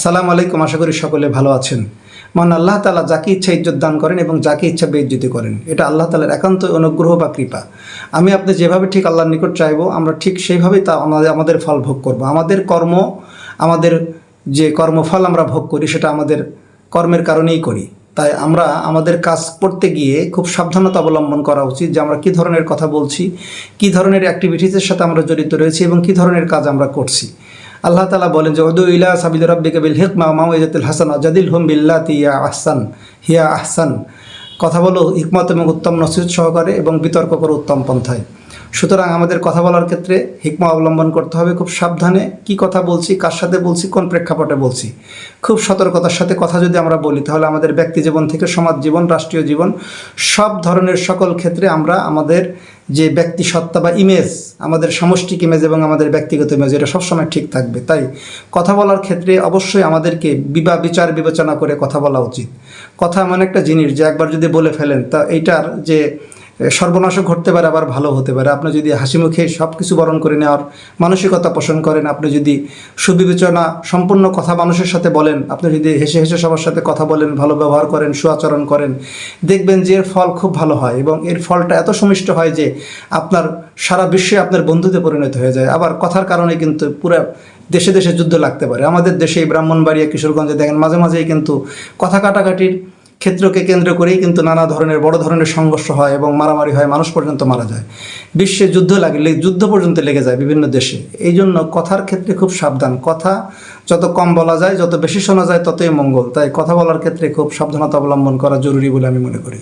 আসসালামু আলাইকুম, আশা করি সকলে ভালো আছেন। মহান আল্লাহ তালা যাকে ইচ্ছা ইজ্জত দান করেন এবং যাকে ইচ্ছা বেইজ্জতি করেন, এটা আল্লাহ তালার একান্ত অনুগ্রহ বা কৃপা। আমি আপনি যেভাবে ঠিক আল্লাহর নিকট চাইব, আমরা ঠিক সেইভাবেই তা আমাদের ফল ভোগ করব। আমাদের কর্ম, আমাদের যে কর্মফল আমরা ভোগ করি, সেটা আমাদের কর্মের কারণেই করি। তাই আমরা, আমাদের কাজ করতে গিয়ে খুব সাবধানতা অবলম্বন করা উচিত যে আমরা কী ধরনের কথা বলছি, কী ধরনের অ্যাক্টিভিটিসের সাথে আমরা জড়িত রয়েছি এবং কী ধরনের কাজ আমরা করছি। আল্লাহ তালা বলেন যে উদু ইলা সাবিদ রব্বিকে বিল হিকমা মাউজাতুল হাসান আজাদিল হুম বিল্লা তিয়া আহসান, হিয়া আহসান। কথা বলো, হিকমত এবং উত্তম নসিহত সহকারে এবং বিতর্ক করো উত্তম পন্থায়। সুতরাং আমাদের কথা বলার ক্ষেত্রে হিকমা অবলম্বন করতে হবে খুব সাবধানে। কি কথা বলছি, কার সাথে বলছি, কোন প্রেক্ষাপটে বলছি? খুব সতর্কতার সাথে কথা যদি আমরা বলি, তাহলে আমাদের ব্যক্তি জীবন থেকে সমাজ জীবন, রাষ্ট্রীয় জীবন, সব ধরনের সকল ক্ষেত্রে আমরা আমাদের যে ব্যক্তি সত্তা বা ইমেজ আমাদের সামষ্টিক ইমেজ এবং আমাদের ব্যক্তিগত ইমেজ এটা সবসময় ঠিক থাকবে। তাই কথা বলার ক্ষেত্রে অবশ্যই আমাদেরকে বিবা, বিচার, বিবেচনা করে কথা বলা উচিত। কথা এমন একটা জিনিস যে একবার যদি বলে ফেলেন, তা এইটার যে সর্বনাশও ঘটতে পারে, আবার ভালো হতে পারে। আপনি যদি হাসি মুখে সব কিছু বরণ করে নেওয়ার মানসিকতা পোষণ করেন, আপনি যদি সুবিবেচনা সম্পূর্ণ কথা মানুষের সাথে বলেন, আপনি যদি হেসে হেসে সবার সাথে কথা বলেন, ভালো ব্যবহার করেন, সুআচরণ করেন, দেখবেন যে এর ফল খুব ভালো হয় এবং এর ফলটা এত সুমিষ্ট হয় যে আপনার সারা বিশ্বে আপনার বন্ধুতে পরিণত হয়ে যায়। আবার কথার কারণে কিন্তু পুরো দেশে দেশে যুদ্ধ লাগতে পারে। আমাদের দেশে ব্রাহ্মণবাড়িয়া, কিশোরগঞ্জে দেখেন মাঝে মাঝেই কিন্তু কথা কাটাকাটির ক্ষেত্রকে কেন্দ্র করেই কিন্তু নানা ধরনের বড় ধরনের সংঘর্ষ হয় এবং মারামারি হয়, মানুষ পর্যন্ত মারা যায়। বিশ্বে যুদ্ধ লাগে যুদ্ধ পর্যন্ত লেগে যায় বিভিন্ন দেশে। এই জন্য কথার ক্ষেত্রে খুব সাবধান। কথা যত কম বলা যায়, যত বেশি শোনা যায়, ততই মঙ্গল। তাই কথা বলার ক্ষেত্রে খুব সাবধানতা অবলম্বন করা জরুরি বলে আমি মনে করি।